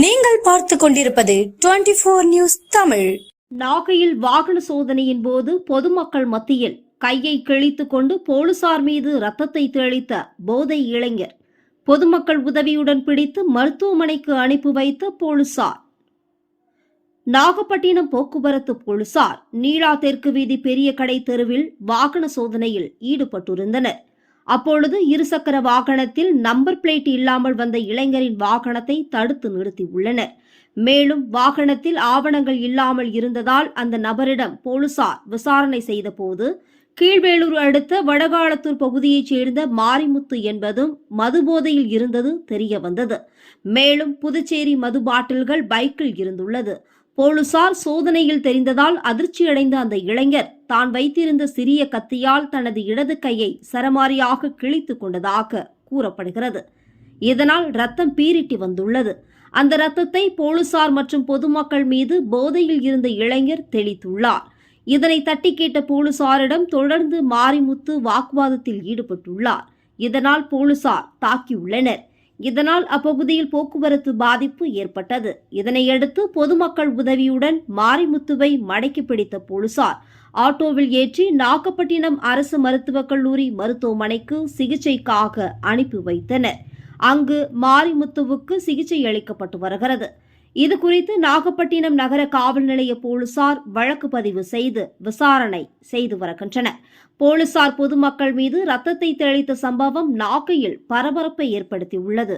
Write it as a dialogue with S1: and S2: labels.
S1: நீங்கள் பார்த்து கொண்டிருப்பது டுவெண்டி போர் நியூஸ் தமிழ்.
S2: நாகையில் வாகன சோதனையின் போது பொதுமக்கள் மத்தியில் கையை கிழித்துக் கொண்டு போலீசார் மீது ரத்தத்தை தெளித்த போதை இளைஞர். பொதுமக்கள் உதவியுடன் பிடித்து மருத்துவமனைக்கு அனுப்பி வைத்த போலீசார். நாகப்பட்டினம் போக்குவரத்து போலீசார் நீலா தெற்கு வீதி பெரிய கடை தெருவில் வாகன சோதனையில் ஈடுபட்டிருந்தனர். அப்பொழுது இருசக்கர வாகனத்தில் நம்பர் பிளேட் இல்லாமல் வந்த இளைஞரின் வாகனத்தை தடுத்து நிறுத்தியுள்ளனர் மேலும் வாகனத்தில் ஆவணங்கள் இல்லாமல் இருந்ததால் அந்த நபரிடம் போலீசார் விசாரணை செய்தபோது கீழ்வேலூர் அடுத்த வடகாலத்தூர் பகுதியைச் சேர்ந்த மாரிமுத்து என்பதும் மதுபோதையில் இருந்தது தெரிய வந்தது மேலும் புதுச்சேரி மது பாட்டில்கள் பைக்கில் இருந்துள்ளது. போலீசார் சோதனையில் தெரிந்ததால் அதிர்ச்சியடைந்த அந்த இளைஞர் தான் வைத்திருந்த சிறிய கத்தியால் தனது இடது கையை சரமாரியாக கிழித்துக் கொண்டதாக கூறப்படுகிறது. இதனால் ரத்தம் பீரிட்டி வந்துள்ளது. அந்த ரத்தத்தை போலீசார் மற்றும் பொதுமக்கள் மீது போதையில் இருந்த இளைஞர் தெளித்துள்ளார். இதனை தட்டி கேட்ட போலீசாரிடம் தொடர்ந்து மாரிமுத்து வாக்குவாதத்தில் ஈடுபட்டுள்ளார். இதனால் போலீசார் தாக்கியுள்ளனர். இதனால் அப்பகுதியில் போக்குவரத்து பாதிப்பு ஏற்பட்டது. இதனையடுத்து பொதுமக்கள் உதவியுடன் மாரிமுத்துவை மடக்கி பிடித்த போலீசார். ஆட்டோவில் ஏற்றி நாகப்பட்டினம் அரசு மருத்துவக் கல்லூரி மருத்துவமனைக்கு சிகிச்சைக்காக அனுப்பி வைத்தனர். அங்கு மாரிமுத்துவுக்கு சிகிச்சை அளிக்கப்பட்டு வருகிறது. இது குறித்து நாகப்பட்டினம் நகர காவல் நிலைய போலீசார் வழக்கு பதிவு செய்து விசாரணை செய்து வருகின்றனர். போலீசார் பொதுமக்கள் மீது ரத்தத்தை தெளித்த சம்பவம் நாகையில் பரபரப்பை ஏற்படுத்தியுள்ளது.